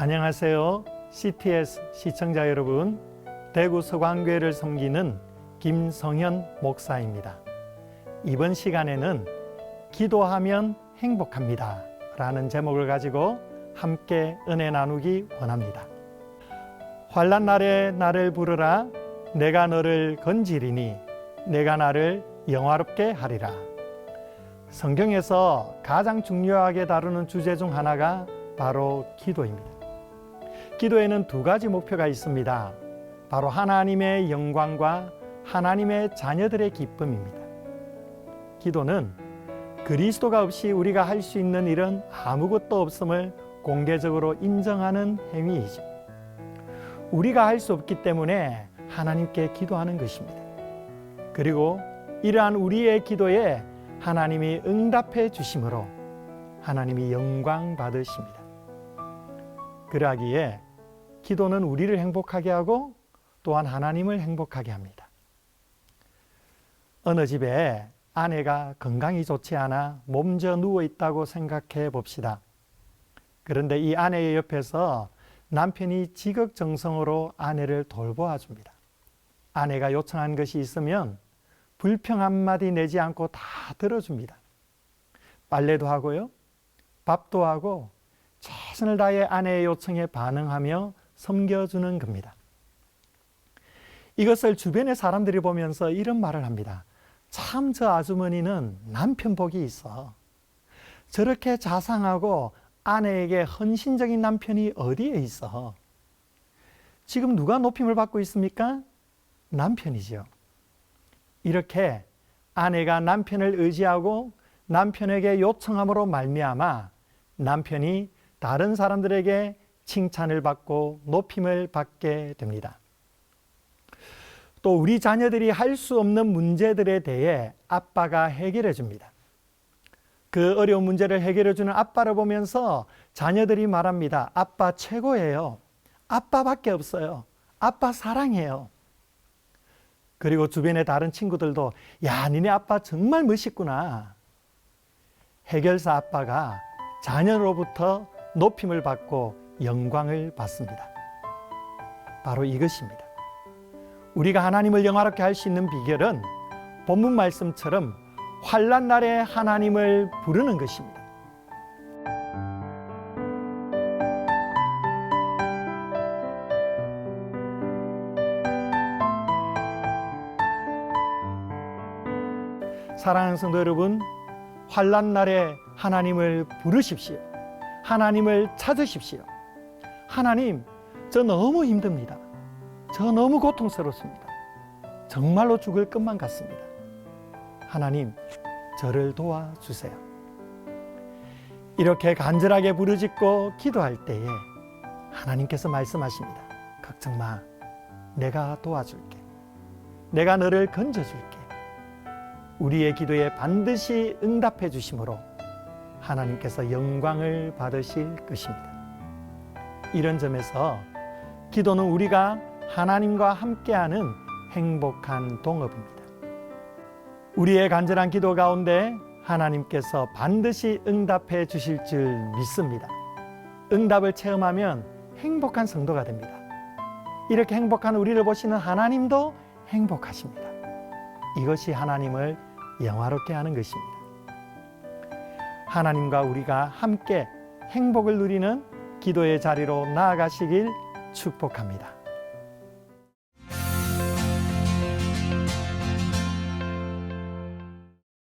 안녕하세요. CTS 시청자 여러분. 대구 서광교회를 섬기는 김성현 목사입니다. 이번 시간에는 기도하면 행복합니다. 라는 제목을 가지고 함께 은혜 나누기 원합니다. 환란 날에 나를 부르라 내가 너를 건지리니 내가 나를 영화롭게 하리라. 성경에서 가장 중요하게 다루는 주제 중 하나가 바로 기도입니다. 기도에는 두 가지 목표가 있습니다. 바로 하나님의 영광과 하나님의 자녀들의 기쁨입니다. 기도는 그리스도가 없이 우리가 할 수 있는 일은 아무것도 없음을 공개적으로 인정하는 행위이죠. 우리가 할 수 없기 때문에 하나님께 기도하는 것입니다. 그리고 이러한 우리의 기도에 하나님이 응답해 주심으로 하나님이 영광 받으십니다. 그러하기에 기도는 우리를 행복하게 하고 또한 하나님을 행복하게 합니다. 어느 집에 아내가 건강이 좋지 않아 몸져 누워 있다고 생각해 봅시다. 그런데 이 아내의 옆에서 남편이 지극정성으로 아내를 돌보아 줍니다. 아내가 요청한 것이 있으면 불평 한마디 내지 않고 다 들어줍니다. 빨래도 하고요. 밥도 하고 최선을 다해 아내의 요청에 반응하며 섬겨주는 겁니다. 이것을 주변의 사람들이 보면서 이런 말을 합니다. 참 저 아주머니는 남편 복이 있어. 저렇게 자상하고 아내에게 헌신적인 남편이 어디에 있어? 지금 누가 높임을 받고 있습니까? 남편이죠. 이렇게 아내가 남편을 의지하고 남편에게 요청함으로 말미암아 남편이 다른 사람들에게 칭찬을 받고 높임을 받게 됩니다. 또 우리 자녀들이 할 수 없는 문제들에 대해 아빠가 해결해 줍니다. 그 어려운 문제를 해결해 주는 아빠를 보면서 자녀들이 말합니다. 아빠 최고예요. 아빠밖에 없어요. 아빠 사랑해요. 그리고 주변의 다른 친구들도 야, 니네 아빠 정말 멋있구나. 해결사 아빠가 자녀로부터 높임을 받고 영광을 받습니다. 바로 이것입니다. 우리가 하나님을 영화롭게 할 수 있는 비결은 본문 말씀처럼 환란 날에 하나님을 부르는 것입니다. 사랑하는 성도 여러분, 환란 날에 하나님을 부르십시오. 하나님을 찾으십시오. 하나님, 저 너무 힘듭니다. 저 너무 고통스럽습니다. 정말로 죽을 것만 같습니다. 하나님, 저를 도와주세요. 이렇게 간절하게 부르짖고 기도할 때에 하나님께서 말씀하십니다. 걱정 마. 내가 도와줄게. 내가 너를 건져줄게. 우리의 기도에 반드시 응답해 주심으로 하나님께서 영광을 받으실 것입니다. 이런 점에서 기도는 우리가 하나님과 함께하는 행복한 동업입니다. 우리의 간절한 기도 가운데 하나님께서 반드시 응답해 주실 줄 믿습니다. 응답을 체험하면 행복한 성도가 됩니다. 이렇게 행복한 우리를 보시는 하나님도 행복하십니다. 이것이 하나님을 영화롭게 하는 것입니다. 하나님과 우리가 함께 행복을 누리는 기도의 자리로 나아가시길 축복합니다.